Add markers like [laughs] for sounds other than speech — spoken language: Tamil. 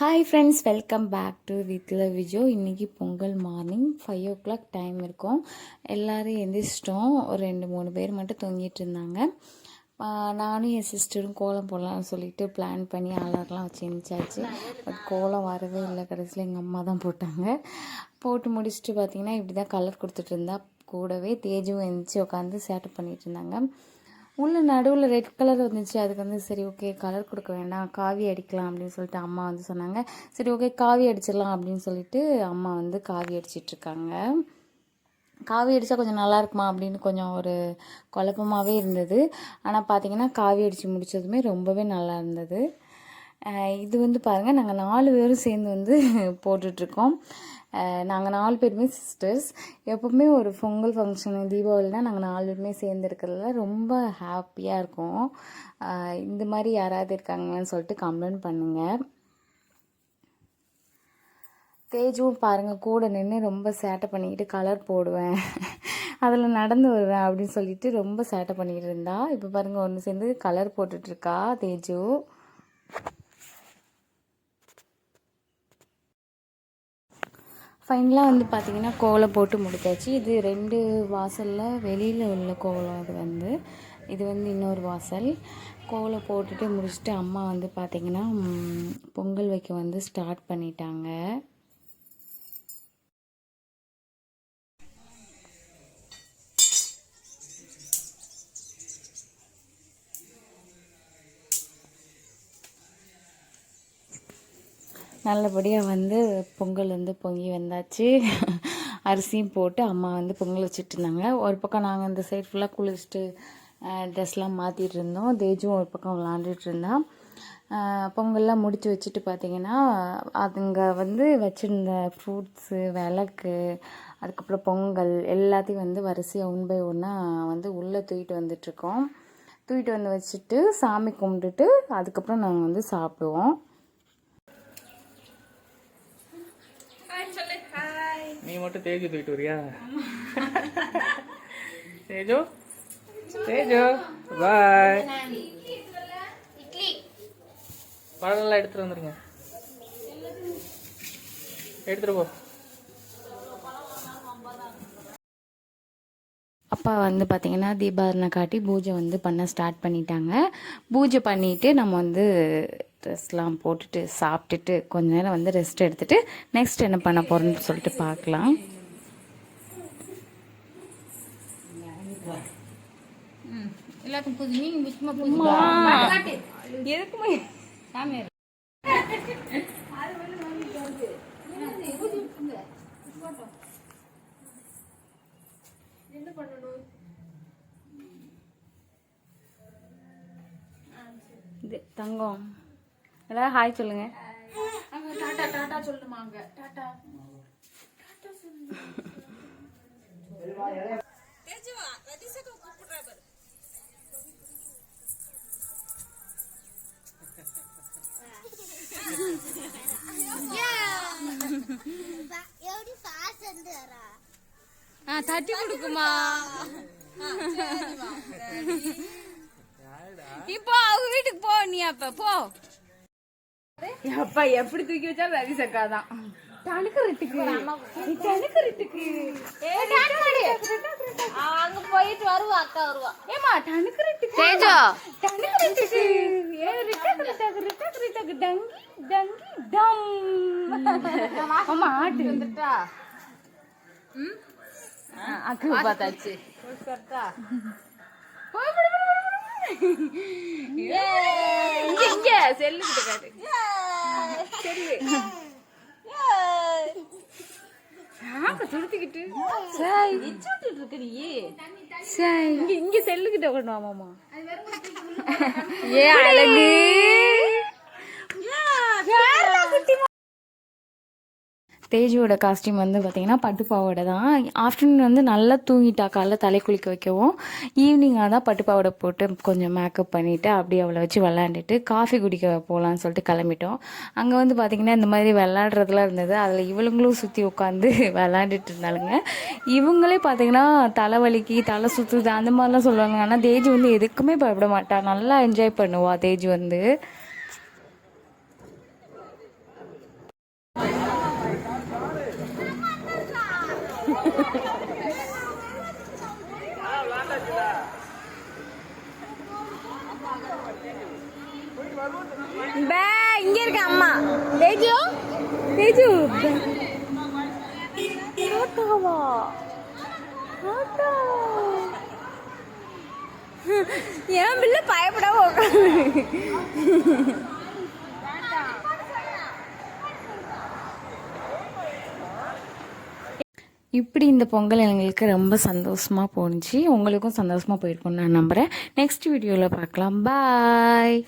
Hi friends welcome back to வித்ல விஜோ இன்றைக்கி Pongal morning five o'clock time இருக்கும். எல்லோரும் எந்திரிச்சிட்டோம். ஒரு ரெண்டு மூணு பேர் மட்டும் தொங்கிட்டு இருந்தாங்க. நானும் என் சிஸ்டரும் கோலம் போடலாம்னு சொல்லிட்டு பிளான் பண்ணி அலர்லாம் வச்சு எந்திரிச்சாச்சு பட் கோலம் வரவே இல்லை. கடைசியில் எங்கள் அம்மா தான் போட்டாங்க. போட்டு முடிச்சுட்டு பார்த்தீங்கன்னா இப்படி தான் கலர் கொடுத்துட்டு இருந்தா. கூடவே தேஜும் எழுந்திரிச்சு உட்காந்து சேட்டை பண்ணிகிட்டு இருந்தாங்க. உள்ள நடுவில் ரெட் கலர் வந்துச்சு அதுக்கு வந்து சரி ஓகே கலர் கொடுக்க வேண்டாம். காவி அடிக்கலாம் அப்படின்னு சொல்லிட்டு அம்மா வந்து சொன்னாங்க. சரி ஓகே காவி அடிச்சிடலாம் அப்படின்னு சொல்லிட்டு அம்மா வந்து காவி அடிச்சிட்ருக்காங்க காவி அடித்தா கொஞ்சம் நல்லா இருக்குமா அப்படின்னு கொஞ்சம் ஒரு குழப்பமாகவே இருந்தது. ஆனால் பார்த்தீங்கன்னா காவி அடித்து முடிச்சதுமே ரொம்பவே நல்லா இருந்தது. இது வந்து பாருங்கள் நாங்கள் நாலு பேரும் சேர்ந்து வந்து [laughs] போட்டுட்ருக்கோம். நாங்கள் நாலு பேருமே சிஸ்டர்ஸ் எப்போவுமே ஒரு பொங்கல் ஃபங்க்ஷனு தீபாவளினா நாங்கள் நாலு பேருமே சேர்ந்து இருக்கிறதுல ரொம்ப ஹாப்பியாக இருக்கும். இந்த மாதிரி யாராவது இருக்காங்கன்னு சொல்லிட்டு கம்ப்ளைண்ட் பண்ணுங்கள் தேஜுவும் பாருங்கள் கூட நின்று ரொம்ப சேட்டை பண்ணிக்கிட்டு கலர் போடுவேன். [laughs] அதில் நடந்து வருவேன் அப்படின்னு சொல்லிட்டு ரொம்ப சேட்டை பண்ணிக்கிட்டு இருந்தா. இப்போ பாருங்கள் ஒன்று சேர்ந்து கலர் போட்டுட்ருக்கா தேஜு. ஃபைனலாக வந்து பார்த்திங்கன்னா கோலம் போட்டு முடிச்சாச்சு. இது ரெண்டு வாசலில் வெளியில் உள்ள கோலம் அது வந்து. இது வந்து இன்னொரு வாசல். கோலம் போட்டுட்டு முடிச்சுட்டு அம்மா வந்து பார்த்திங்கன்னா பொங்கல் வைக்க வந்து ஸ்டார்ட் பண்ணிட்டாங்க. நல்லபடியாக வந்து பொங்கல் வந்து பொங்கி வந்தாச்சு. அரிசியும் போட்டு அம்மா வந்து பொங்கல் வச்சுட்டு இருந்தாங்க ஒரு பக்கம் நாங்கள் இந்த சைடு ஃபுல்லாக குளிச்சுட்டு ட்ரெஸ்லாம் மாற்றிட்டு இருந்தோம். தேஜும் ஒரு பக்கம் விளாண்டுட்டு இருந்தான். பொங்கல்லாம் முடித்து வச்சுட்டு பார்த்தீங்கன்னா அதுங்க வந்து வச்சுருந்த ஃப்ரூட்ஸு விளக்கு அதுக்கப்புறம் பொங்கல் எல்லாத்தையும் வந்து வரிசையாக ஒன் பை ஒன்னாக வந்து உள்ளே தூக்கிட்டு வந்துட்ருக்கோம். தூக்கிட்டு வந்து வச்சுட்டு சாமி கும்பிட்டுட்டு அதுக்கப்புறம் நாங்கள் வந்து சாப்பிடுவோம். மட்டும் தேஜு தூக்கிட்டு வரியா? தேஜு தேஜு பாய். பழங்கள்லாம் எடுத்துட்டு வந்துருங்க. எடுத்துட்டு போ. அப்பா வந்து பார்த்திங்கன்னா தீபாவளி காட்டி பூஜை வந்து பண்ண ஸ்டார்ட் பண்ணிட்டாங்க. பூஜை பண்ணிவிட்டு நம்ம வந்து ட்ரெஸ்லாம் போட்டுட்டு சாப்பிட்டுட்டு கொஞ்ச நேரம் வந்து ரெஸ்ட் எடுத்துட்டு நெக்ஸ்ட் என்ன பண்ண போகிறோம்னு சொல்லிட்டு பார்க்கலாம். இது தங்கம். எல்லாரும் ஹாய் சொல்லுங்க. அங்க. டாடா டாடா சொல்லுமா அங்க டாடா தட்டி கொடுக்குமா? இப்போ அவங்க வீட்டுக்கு போ நீ அப்ப போ. அப்பா எப்படி தூக்கி வச்சாலும் ரவி சக்கா தான். தடுக்கிறதுக்கு தடுக்கிறதுக்கு அங்க போயிட்டு வருவா அக்கா வருவா. ஏமா தடுக்கிறதுக்கு தேஜோ. தடுக்கிறதுக்கு ஏ ரிட்டக் ரிட்டக் ரிட்டக் ரிட்டக் டங்கி டங்கி டம். அம்மா ஆட்டு. வந்துட்டா. அக்கு பார்த்தாச்சு. இங்க இங்க செல்லு கிட்ட காட்டு. ஆக்க துடுத்திக்கிட்டு சாய். இருக்கு நீ. சாய். இங்க இங்க செல்லு கிட்ட கொண்டு வாமாமா ஏ அழகு. தேஜியோட காஸ்டியூம் வந்து பார்த்தீங்கன்னா பட்டு பாவாடை தான். ஆஃப்டர்நூன் வந்து நல்லா தூங்கிட்டா காலைல தலை குளிக்க வைக்கவும் ஈவினிங்காக தான் பட்டு பாவாடை போட்டு கொஞ்சம் மேக்கப் பண்ணிவிட்டு அப்படியே அவளை வச்சு விளாண்டுட்டு காஃபி குடிக்க போகலான்னு சொல்லிட்டு கிளம்பிட்டோம். அங்கே வந்து பார்த்திங்கன்னா இந்த மாதிரி விளாடுறதுலாம் இருந்தது. அதில் இவளுங்களும் சுற்றி உட்காந்து [laughs] விளாண்டுட்டு இருந்தாளுங்க. இவங்களே பார்த்தீங்கன்னா தலைவலிக்கு தலை சுற்றுது அந்த மாதிரிலாம் சொல்லுவாங்க. ஆனால் தேஜி வந்து எதுக்குமே பயப்பட மாட்டாள் நல்லா என்ஜாய் பண்ணுவா தேஜி வந்து. பே இங்க இருக்க அம்மா. தேஜு தேஜு. டாட்டாவா டாட்டா என் பிள்ளை பயப்படாம உட்காந்து இப்படி இந்த பொங்கல் எங்களுக்கு ரொம்ப சந்தோஷமாக போணுச்சு. உங்களுக்கும் சந்தோஷமாக போயிருக்கும்னு நான் நம்புகிறேன் நெக்ஸ்ட் வீடியோவில் பார்க்கலாம். பாய்